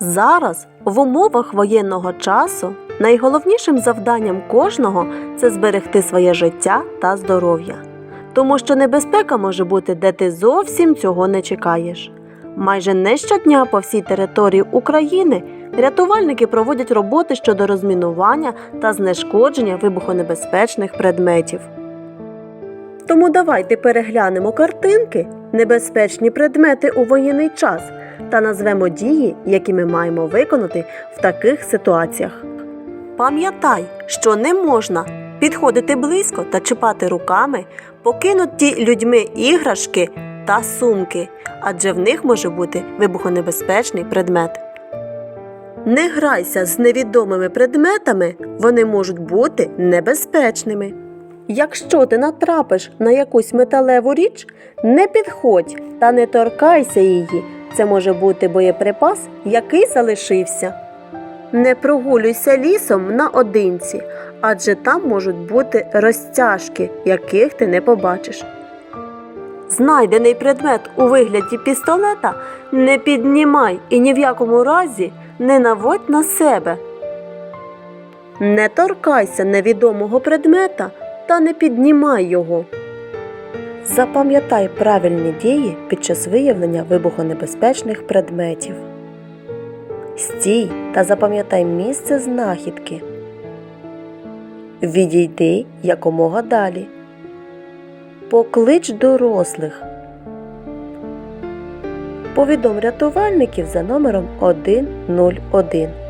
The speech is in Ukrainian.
Зараз, в умовах воєнного часу, найголовнішим завданням кожного це зберегти своє життя та здоров'я. Тому що небезпека може бути, де ти зовсім цього не чекаєш. Майже не щодня по всій території України рятувальники проводять роботи щодо розмінування та знешкодження вибухонебезпечних предметів. Тому давайте переглянемо картинки, небезпечні предмети у воєнний час та назвемо дії, які ми маємо виконати в таких ситуаціях. Пам'ятай, що не можна підходити близько та чіпати руками покинуті людьми іграшки та сумки, адже в них може бути вибухонебезпечний предмет. Не грайся з невідомими предметами, вони можуть бути небезпечними. Якщо ти натрапиш на якусь металеву річ, не підходь та не торкайся її. Це може бути боєприпас, який залишився. Не прогулюйся лісом наодинці, адже там можуть бути розтяжки, яких ти не побачиш. Знайдений предмет у вигляді пістолета не піднімай і ні в якому разі не наводь на себе. Не торкайся невідомого предмета та не піднімай його. Запам'ятай правильні дії під час виявлення вибухонебезпечних предметів. Стій та запам'ятай місце знахідки. Відійди якомога далі. Поклич дорослих. Повідом рятувальників за номером 101.